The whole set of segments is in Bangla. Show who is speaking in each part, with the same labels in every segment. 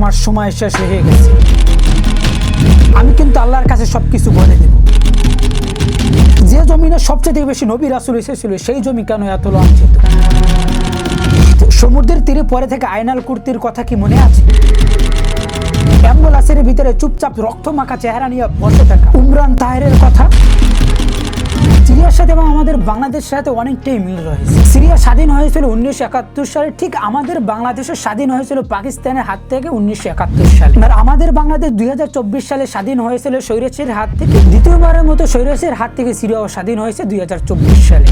Speaker 1: তোমার সময় শেষ হয়ে গেছে। আমি কিন্তু আল্লাহর কাছে সবকিছু বলে দেব। যে জমিনে সবচেয়ে বেশি নবী রাসুল এসেছিল, সেই জমি কেন এত লাঞ্ছিত সমুদ্রের তীরে পরে থেকে আয়নাল কুর্তির কথা কি মনে আছে? অ্যাম্বুলেন্সের ভিতরে চুপচাপ রক্ত মাখা চেহারা নিয়ে বসে থাকা। উমরান তাহেরের কথা? সিরিয়ার সাথে এবং আমাদের বাংলাদেশের সাথে অনেকটাই মিল রয়েছে। সিরিয়া স্বাধীন হয়েছিল উনিশশো একাত্তর সালে। ঠিক আমাদের বাংলাদেশও স্বাধীন হয়েছিল পাকিস্তানের হাত থেকে উনিশশো একাত্তর সালে। আর আমাদের বাংলাদেশ দুই হাজার চব্বিশ সালে স্বাধীন হয়েছিল সৈরাসের হাত থেকে। দ্বিতীয়বারের মতো সৈরাসের হাত থেকে সিরিয়াও স্বাধীন হয়েছে দুই হাজার চব্বিশ সালে।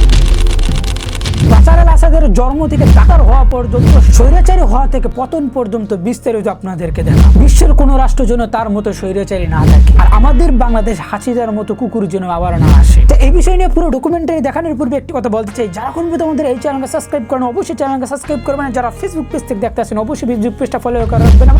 Speaker 1: আল আসাদের জন্ম থেকে টাকার হওয়া পর্যন্ত, স্বৈরাচারী হওয়া থেকে পতন পর্যন্ত বিস্তারিত আপনাদেরকে দেখা বিশ্বের কোনো রাষ্ট্র যেন তার মতো স্বৈরাচারী না থাকে। আর আমাদের বাংলাদেশ হাসিদার মতো কুকুর যেন আবার না আসে। এই বিষয় নিয়ে পুরো ডকুমেন্টারি দেখানোর পূর্বে একটি কথা বলতে চাই। যারা কোন আমাদের এই চ্যানেলকে সাবস্ক্রাইব করেন, অবশ্যই চ্যানেলকে সাবস্ক্রাইব করবেন। যারা ফেসবুক পেজ থেকে দেখতে আসেন, অবশ্যই ফেসবুক পেজটা ফলো করে রাখবেন।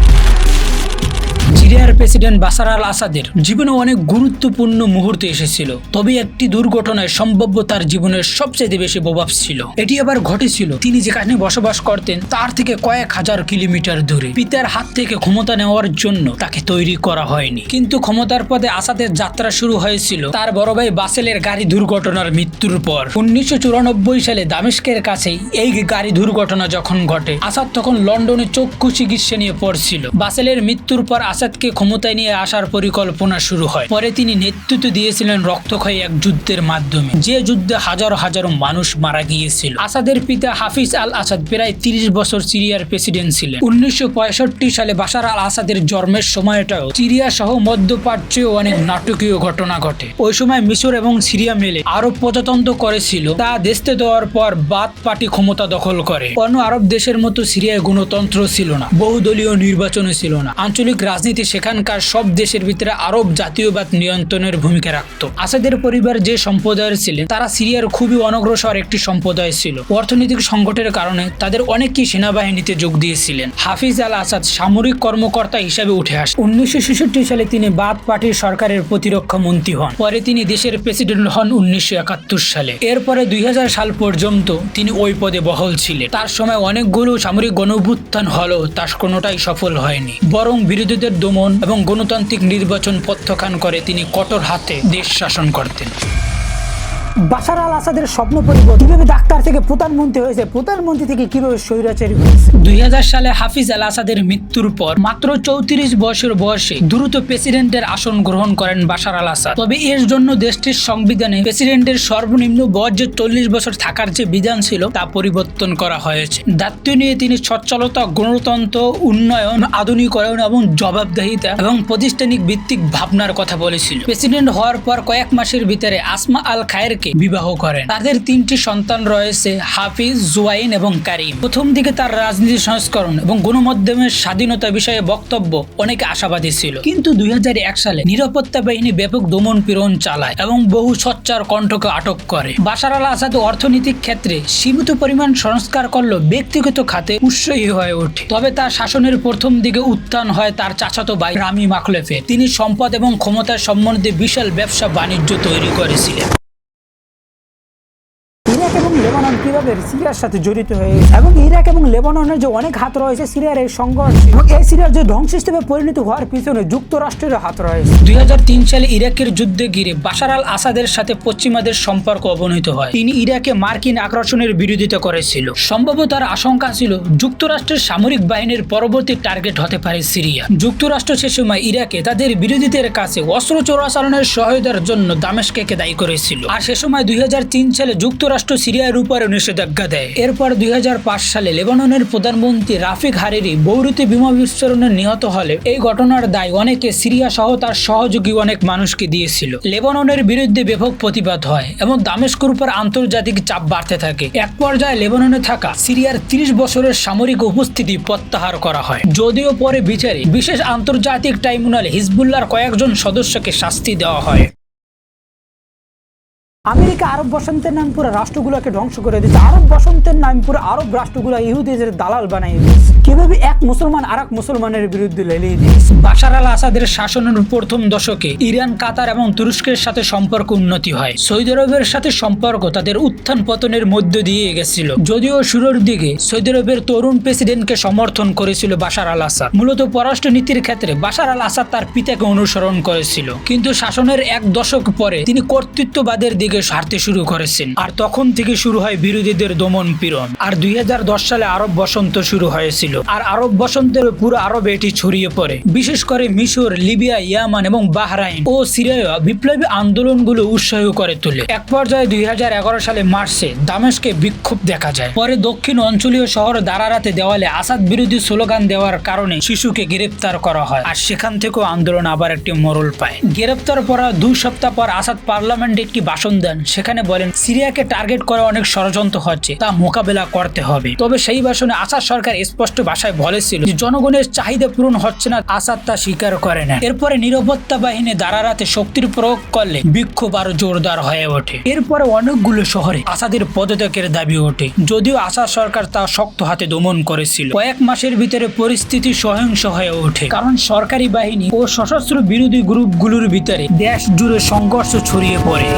Speaker 1: সিরিয়ার প্রেসিডেন্ট বাসার আল আসাদের জীবনে অনেক গুরুত্বপূর্ণ মুহূর্ত এসেছিল, তবে একটি দুর্ঘটনায় সম্ভাব্য তার জীবনের সবচেয়ে বেশি প্রভাব ছিল। এটি আবার ঘটেছিল। তিনি যেখানে বসবাস করতেন, তার থেকে কয়েক হাজার কিলোমিটার দূরে। পিতার হাত থেকে ক্ষমতা নেওয়ার জন্য তাকে তৈরি করা হয়নি। কিন্তু ক্ষমতার পদে আসাদের যাত্রা শুরু হয়েছিল তার বড় ভাই বাসেলের গাড়ি দুর্ঘটনার মৃত্যুর পর। উনিশশো চুরানব্বই সালে দামেস্কের কাছেই এই গাড়ি দুর্ঘটনা যখন ঘটে, আসাদ তখন লন্ডনে চক্ষু চিকিৎসা নিয়ে পড়ছিল। বাসেলের মৃত্যুর পর আসাদকে ক্ষমতায় নিয়ে আসার পরিকল্পনা শুরু হয়। পরে তিনি নেতৃত্ব দিয়েছিলেন রক্তক্ষয়ী এক যুদ্ধের মাধ্যমে। যে যুদ্ধে হাজারো হাজারো মানুষ মারা গিয়েছিল। আসাদের পিতা হাফিজ আল আসাদ প্রায় তিরিশ বছর সিরিয়ার প্রেসিডেন্ট ছিলেন। উনিশশো সালে বাশার আল আসাদের জন্মের সময়টাও সিরিয়া সহ মধ্যপ্রাচ্যেও অনেক নাটকীয় ঘটনা ঘটে। ওই সময় মিশর এবং সিরিয়া মিলে আরব প্রজাতন্ত্র করেছিল। তা দেশতে দেওয়ার পর বাদ পার্টি ক্ষমতা দখল করে। অন্য আরব দেশের মতো সিরিয়ায় গণতন্ত্র ছিল না। বহুদলীয় নির্বাচনে ছিল না। আঞ্চলিক রাজনীতি সেখানকার সব দেশের ভিতরে আরব জাতীয়বাদ নিয়ন্ত্রণের ভূমিকা রাখত। আসাদের পরিবার যে সম্প্রদায়ের ছিলেন, তারা সিরিয়ার খুবই অনগ্রসর একটি সম্প্রদায় ছিল। অর্থনৈতিক সংকটের কারণে তাদের অনেকেই সেনাবাহিনীতে যোগ দিয়েছিলেন। হাফিজ আল আসাদ সামরিক কর্মকর্তা হিসাবে উঠে আসেন। উনিশশো সালে তিনি বাদ পার্টির সরকারের প্রতিরক্ষা মন্ত্রী হন। পরে তিনি দেশের প্রেসিডেন্ট হন উনিশশো একাত্তর সালে। এরপরে দুই হাজার সাল পর্যন্ত তিনি ওই পদে বহল ছিলেন। তার সময় অনেকগুলো সামরিক গণভ্যুত্থান হলেও তার কোনোটাই সফল হয়নি। বরং বিরোধীদের দমন এবং গণতান্ত্রিক নির্বাচন প্রত্যাখ্যান করে তিনি কঠোর হাতে দেশ শাসন করতেন। বাশার আল আসাদের স্বপ্ন পরিবর্তন। কীভাবে ডাক্তার থেকে প্রধানমন্ত্রী হয়েছে? প্রধানমন্ত্রী থেকে কীভাবে স্বৈরাচারী হয়েছে? দুই হাজার সালে হাফিজ আল আসাদের মৃত্যুর পর মাত্র চৌত্রিশ বছর বয়সে দ্রুত প্রেসিডেন্টের আসন গ্রহণ করেন বাশার আল আসাদ। তবে এর জন্য দেশটির সংবিধানে প্রেসিডেন্টের সর্বনিম্ন বয়স যে চল্লিশ বছর থাকার যে বিধান ছিল, তা পরিবর্তন করা হয়েছে। দায়িত্ব নিয়ে তিনি সচ্ছলতা, গণতন্ত্র, উন্নয়ন, আধুনিকরণ এবং জবাবদাহিতা এবং প্রতিষ্ঠানিক ভিত্তিক ভাবনার কথা বলেছিল। প্রেসিডেন্ট হওয়ার পর কয়েক মাসের ভিতরে আসমা আল খায়েরকে বিবাহ করেন। তাদের তিনটি সন্তান রয়েছে, হাফিজ, জুয়াইন এবং কারিম। প্রথম দিকে তার রাজনীতি সংস্করণ এবং গণমাধ্যমের স্বাধীনতা বিষয়ে বক্তব্য অনেক আশাবাদী ছিল। কিন্তু দুই সালে নিরাপত্তা বাহিনী ব্যাপক দমন পীড়ন চালায় এবং বহু সচ্চার কণ্ঠকে আটক করে। বাশার আল আসাদ অর্থনৈতিক ক্ষেত্রে সীমিত পরিমাণ সংস্কার করলেও ব্যক্তিগত খাতে উৎসাহী হয়ে ওঠে। তবে তার শাসনের প্রথম দিকে উত্থান হয় তার চাচাতো ভাই রামি মাখলেফে তিনি সম্পদ এবং ক্ষমতার সম্বন্ধে বিশাল ব্যবসা বাণিজ্য তৈরি করেছিলেন। এবং লেবানন কীভাবে সিরিয়ার সাথে জড়িত হয়ে এবং ইরাক এবং লেবাননের যে অনেক হাত রয়েছে, সিরিয়ার এই সংঘর্ষ এবং এই সিরিয়ার যে ধ্বংস হিসেবে পরিণত হওয়ার পিছনে যুক্তরাষ্ট্রের হাত রয়েছে। দুই সালে ইরাকের যুদ্ধে ঘিরে বাশার আল আসাদের সাথে পশ্চিমাদের সম্পর্ক অবনতি হয়। তিনি ইরাকে মার্কিন আগ্রাসনের বিরোধিতা করেছিল। সম্ভবত তার আশঙ্কা ছিল যুক্তরাষ্ট্রের সামরিক বাহিনীর পরবর্তী টার্গেট হতে পারে সিরিয়া। যুক্তরাষ্ট্র সে সময় ইরাকে তাদের বিরোধীদের কাছে অস্ত্র চোরাচালানের সহায়তার জন্য দামেশকে দায়ী করেছিল। আর সে সময় দুই হাজার তিন সালে যুক্তরাষ্ট্র সিরিয়ার উপরে নিষেধাজ্ঞা দেয়। এরপর দুই হাজার পাঁচ সালে লেবাননের প্রধানমন্ত্রী রাফিক হারিরি বৌরুতে বিমা বিস্ফোরণে নিহত হলে এই ঘটনার দায় অনেকে সিরিয়া সহ তার সহযোগী অনেক মানুষকে দিয়েছিল। লেবাননের বিরুদ্ধে ব্যাপক প্রতিবাদ হয় এবং দামেস্কর উপর আন্তর্জাতিক চাপ বাড়তে থাকে। এক পর্যায়ে লেবাননে থাকা সিরিয়ার তিরিশ বছরের সামরিক উপস্থিতি প্রত্যাহার করা হয়। যদিও পরে বিচারে বিশেষ আন্তর্জাতিক ট্রাইব্যুনালে হিজবুল্লার কয়েকজন সদস্যকে শাস্তি দেওয়া হয়। আমেরিকা আরব বসন্তের নাম পুরো রাষ্ট্রগুলোকে ধ্বংস করে দিয়েছে। আরব বসন্তের নাম পুরো আরব রাষ্ট্রগুলো ইহুদিদের দালাল বানিয়ে দিয়েছে। কীভাবে এক মুসলমান আর এক মুসলমানের বিরুদ্ধে লেলিয়ে দিয়েছে? বাশার আল আসাদের শাসনের প্রথম দশকে ইরান, কাতার এবং তুরস্কের সাথে সম্পর্ক উন্নতি হয়। সৌদি আরবের সাথে সম্পর্ক তাদের উত্থান পতনের মধ্য দিয়ে গেছিল যদিও শুরুর দিকে সৌদি আরবের তরুণ প্রেসিডেন্টকে সমর্থন করেছিল বাশার আল আসাদ। মূলত পররাষ্ট্র নীতির ক্ষেত্রে বাশার আল আসাদ তার পিতাকে অনুসরণ করেছিল। কিন্তু শাসনের এক দশক পরে তিনি কর্তৃত্ববাদের দিকে সারতে শুরু করেছেন। আর তখন থেকে শুরু হয় বিরোধীদের দমন পীড়ন। আর দুই হাজার দশ সালে আরব বসন্ত শুরু হয়েছিল। আর আরব বসন্তের পুরো আরবে এটি ছড়িয়ে পড়ে। বিশেষ করে মিশর, লিবিয়া, ইয়ামান এবং বাহরাইন ও সিরিয়া বিপ্লবী আন্দোলনগুলো উৎসাহ করে তোলে। এক পর্যায়ে দুই সালে মার্চে দামেস্কে বিক্ষোভ দেখা যায়। পরে দক্ষিণ অঞ্চলীয় শহর দারারাতে দেওয়ালে আসাদ বিরোধী স্লোগান দেওয়ার কারণে শিশুকে গ্রেপ্তার করা হয়। আর সেখান থেকেও আন্দোলন আবার একটি মরল পায়। গ্রেপ্তার করা দুই সপ্তাহ পর আসাদ পার্লামেন্টে একটি ভাষণ দেন সেখানে বলেন, সিরিয়াকে টার্গেট করে অনেক ষড়যন্ত্র হচ্ছে, তা মোকাবেলা করতে হবে। তবে সেই ভাষণে আসাদ সরকার স্পষ্ট ভাষায় বলেছিল যে জনগণের চাহিদা পূরণ হচ্ছে না, আসাদ তা স্বীকার করে না। এরপরে নিরাপত্তা বাহিনী দারারাতে শক্তির প্রয়োগ করলে বিক্ষোভ আরও জোরদার হয়ে ওঠে। এরপরে অনেকগুলো শহরে আসাদের পদত্যাগের দাবি ওঠে। যদিও আসাদ সরকার তা শক্ত হাতে দমন করেছিল। কয়েক মাসের ভিতরে পরিস্থিতি সহিংস হয়ে ওঠে। কারণ সরকারি বাহিনী ও সশস্ত্র বিরোধী গ্রুপগুলোর ভিতরে দেশ জুড়ে সংঘর্ষ ছড়িয়ে পড়ে।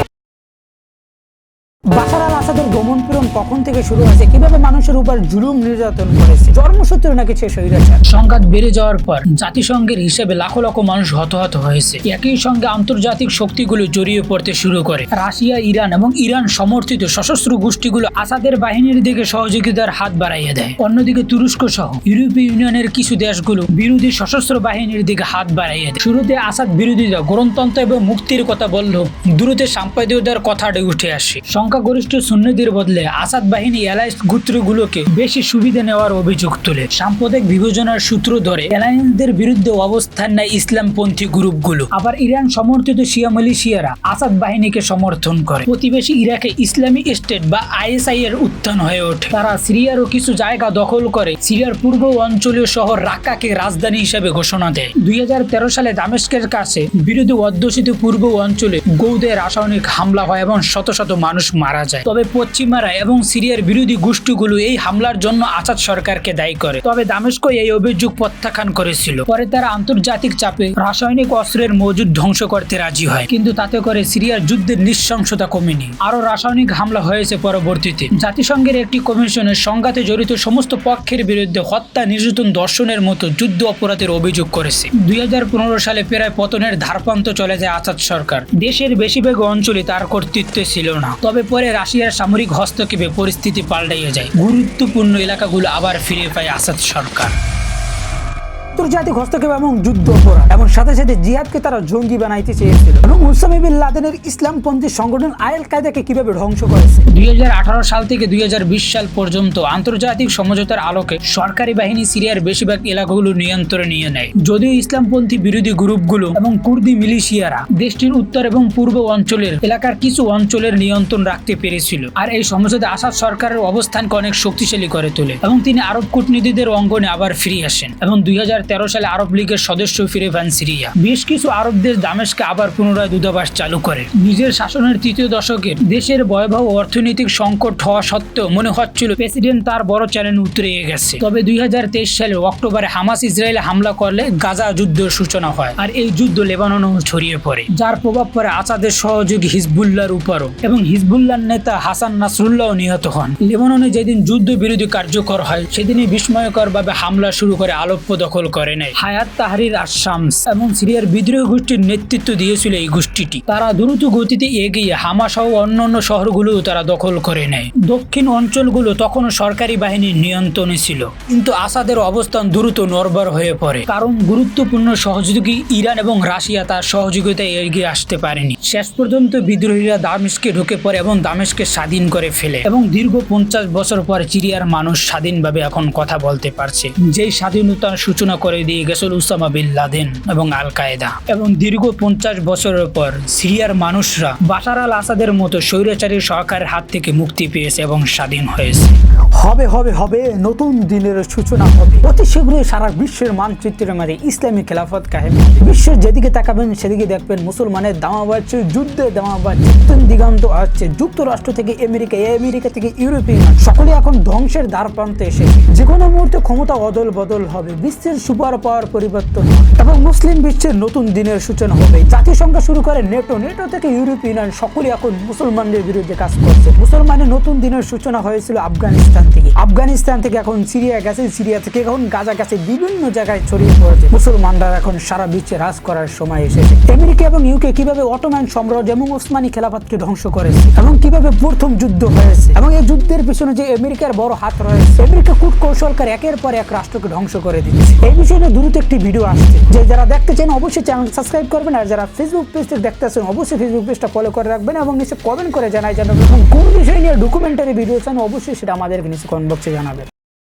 Speaker 1: কখন থেকে শুরু হয়েছে? কীভাবে মানুষের উপর জুলুম নির্যাতন করেছে? জন্মসূত্রে নাকি সে স্বৈরাচার সংঘাত বেড়ে যাওয়ার পর জাতিসংঘের হিসেবে লাখো মানুষ হতাহত হয়েছে। একই সঙ্গে আন্তর্জাতিক শক্তিগুলো জড়িয়ে পড়তে শুরু করে। রাশিয়া, ইরান এবং ইরান সমর্থিত সশস্ত্র গোষ্ঠীগুলো আসাদের বাহিনীর দিকে সহযোগিতার হাত বাড়াইয়ে দেয়। অন্যদিকে তুরস্ক সহ ইউরোপীয় ইউনিয়নের কিছু দেশগুলো বিরোধী সশস্ত্র বাহিনীর দিকে হাত বাড়াইয়ে দেয়। শুরুতে আসাদ বিরোধীরা গণতন্ত্র এবং মুক্তির কথা বললেও দূরতে সাম্প্রদায়িকতার কথাটি উঠে আসে। সংখ্যাগরিষ্ঠ সুন্নিদের বদলে আসাদ বাহিনী অ্যালায়েন্স গোত্রগুলোকে বেশি সুবিধা নেওয়ার অভিযোগ তোলে। সাম্প্রদায়িক বিভাজনের সূত্র ধরে, অ্যালায়েন্সদের বিরুদ্ধে অবস্থান নেয় ইসলামপন্থী গ্রুপগুলো। আবার ইরান সমর্থিত শিয়া মালয়েশিয়ারা আসাদ বাহিনীকে সমর্থন করে। প্রতিবেশী ইরাকে ইসলামী স্টেট বা আইএসআই এর উত্থান হয়ে ওঠে। তারা সিরিয়ারও কিছু জায়গা দখল করে। সিরিয়ার পূর্ব অঞ্চলীয় শহর রাক্কাকে রাজধানী হিসেবে ঘোষণা দেয়। দুই হাজার তেরো সালে দামেস্কের কাছে বিরোধী অধ্যুষিত পূর্ব অঞ্চলে গৌদে রাসায়নিক হামলা হয় এবং শত শত মানুষ মারা যায়। তবে পশ্চিমারা এবং সিরিয়ার বিরোধী গোষ্ঠীগুলো এই হামলার জন্য আসাদ সরকারকে দায়ী করে। তবে দামেস্ক এই অভিযোগ প্রত্যাখ্যান করেছিল। পরে তারা আন্তর্জাতিক চাপে রাসায়নিক অস্ত্রের মজুদ ধ্বংস করতে রাজি হয়। কিন্তু তাতে করে সিরিয়ার যুদ্ধের নৃশংসতা কমেনি। আরও রাসায়নিক হামলা হয়েছে পরবর্তীতে। জাতিসংঘের একটি কমিশনের সংঘাতে জড়িত সমস্ত পক্ষের বিরুদ্ধে হত্যা, নির্যাতন, দর্শনের মতো যুদ্ধ অপরাধের অভিযোগ করেছে। দুই হাজার পনেরো সালে প্রায় পতনের ধারপান্ত চলে যায় আসাদ সরকার। দেশের বেশিরভাগ অঞ্চলে তার কর্তৃত্ব ছিল না। তবে পরে রাশিয়ার সামরিক হস্তক্ষেপে পরিস্থিতি পাল্টাইয়ে যায়। গুরুত্বপূর্ণ এলাকাগুলো আবার ফিরে পায় আসাদ সরকার। আন্তর্জাতিক হস্তক্ষেপ এবং যুদ্ধ অপরাধ। এবং সাথে সাথে জিহাদকে তারা জঙ্গি বানাইতে চেয়েছিল। এবং উসামা বিন লাদেনের ইসলামপন্থী সংগঠন আয়েল কায়দাকে কীভাবে ধ্বংস করেছে? দুই হাজার আঠারো সাল থেকে দুই হাজার বিশ সাল পর্যন্ত আন্তর্জাতিক সমঝোতার আলোকে সরকারি বাহিনী সিরিয়ার বেশিরভাগ এলাকাগুলো নিয়ন্ত্রণে নিয়ে নেয়। যদিও ইসলামপন্থী বিরোধী গ্রুপগুলো এবং কুর্দি মিলিশিয়ারা দেশটির উত্তর এবং পূর্ব অঞ্চলের এলাকার কিছু অঞ্চলের নিয়ন্ত্রণ রাখতে পেরেছিল। আর এই সমঝোতা আসাদ সরকারের অবস্থানকে অনেক শক্তিশালী করে তোলে এবং তিনি আরব কূটনীতিদের অঙ্গনে আবার ফিরে আসেন। এবং দুই হাজার সালে আরব লীগের সদস্য ফিরে পান সিরিয়া। বেশ কিছু আরব দেশ দামেশকে আবার পুনরায় দূতাবাস চালু করে। নিজের শাসনের তৃতীয় দশকের দেশের ভয়াবহ অর্থনৈতিক সংকট হওয়া সত্ত্বেও মনে হচ্ছিল প্রেসিডেন্ট তার বড় চ্যালেঞ্জ উতরে গেছে। তবে দুই সালে অক্টোবরে হামাস ইসরায়েলে হামলা করলে গাজা যুদ্ধের সূচনা হয় আর এই যুদ্ধ লেবাননেও ছড়িয়ে পড়ে, যার প্রভাব পড়ে আসাদের সহযোগী হিজবুল্লাহর উপরও। এবং হিজবুল্লাহর নেতা হাসান নাসরুল্লাহ নিহত হন। লেবাননে যেদিন যুদ্ধ বিরোধী কার্যকর হয়, সেদিনই বিস্ময়করভাবে হামলা শুরু করে আলোপ্য দখল করে। নেয় হায়াত তাহরির আশামস এবং সিরিয়ার বিদ্রোহী গোষ্ঠীর নেতৃত্ব দিয়েছিল এই গোষ্ঠীটি। তারা দ্রুত গতিতে এগিয়ে হামা সহ অন্যান্য শহরগুলো তারা দখল করে নেয়। দক্ষিণ অঞ্চলগুলো তখনও সরকারি বাহিনীর নিয়ন্ত্রণে ছিল। কিন্তু আসাদের অবস্থান দ্রুত নরবর হয়ে পড়ে। কারণ গুরুত্বপূর্ণ সহযোগী ইরান এবং রাশিয়া তার সহযোগিতায় এগিয়ে আসতে পারেনি। শেষ পর্যন্ত বিদ্রোহীরা দামেশকে ঢুকে পড়ে এবং দামেশকে স্বাধীন করে ফেলে এবং দীর্ঘ পঞ্চাশ বছর পর সিরিয়ার মানুষ স্বাধীনভাবে এখন কথা বলতে পারছে। যেই স্বাধীনতার সূচনা করে করে দিয়ে গেছিল উসামা বিন লাদেন এবং আল কায়দা এবং দীর্ঘ পঞ্চাশ বছরের পর সিরিয়ার মানুষরা বাশার আল আসাদের মতো স্বৈরাচারী সরকারের হাত থেকে মুক্তি পেয়েছে এবং স্বাধীন হয়েছে। হবে হবে হবে, নতুন দিনের সূচনা হবে। অতি শীঘ্রই সারা বিশ্বের মানচিত্রের মাঝে ইসলামী খেলাফত হবে। বিশ্বের যেদিকে তাকাবেন, সেদিকে দেখবেন মুসলমানের দামা বাড়ছে যুদ্ধে দামা বাড়ছে দিগন্ত আসছে। যুক্তরাষ্ট্র থেকে আমেরিকা আমেরিকা থেকে ইউরোপিয়ান সকলে এখন ধ্বংসের দ্বার প্রান্তে এসেছে। যে কোনো মুহূর্তে ক্ষমতা অদল বদল হবে। বিশ্বের সুপার পাওয়ার পরিবর্তন। এবং মুসলিম বিশ্বের নতুন দিনের সূচনা হবে জাতিসংঘ শুরু করে নেটো। নেটো থেকে ইউরোপিয়ান সকলে এখন মুসলমানদের বিরুদ্ধে কাজ করছে। মুসলমানের নতুন দিনের সূচনা হয়েছিল আফগানিস্তান থেকে। আফগানিস্তান থেকে এখন সিরিয়া গেছে। সিরিয়া থেকে এখন গাজা গেছে। বিভিন্ন জায়গায় ছড়িয়ে পড়েছে। মুসলমানরা এখন সারা বিশ্বে রাজ করার সময় এসেছে। আমেরিকা এবং ইউকে কীভাবে অটোম্যান সাম্রাজ্য এবং ওসমানী খেলাফতকে ধ্বংস করেছে এবং কীভাবে প্রথম যুদ্ধ হয়েছে এবং এই যুদ্ধের পিছনে যে আমেরিকার বড় হাত রয়েছে, আমেরিকা কূট কৌশলকার একের পর এক রাষ্ট্রকে ধ্বংস করে দিচ্ছে। বিষয়ে নিয়ে দ্রুত একটি ভিডিও আসছে। যে যারা দেখতে চান, অবশ্যই চ্যানেল সাবস্ক্রাইব করবেন আর যারা ফেসবুক পেজটি দেখতে আসেন, অবশ্যই ফেসবুক পেজটা ফলো করে রাখবেন এবং নিচে কমেন্ট করে জানাই জানাবেন কোন বিষয় নিয়ে ডকুমেন্টারি ভিডিও চান, অবশ্যই সেটা আমাদের নিচে কমেন্ট বক্সে জানাবেন।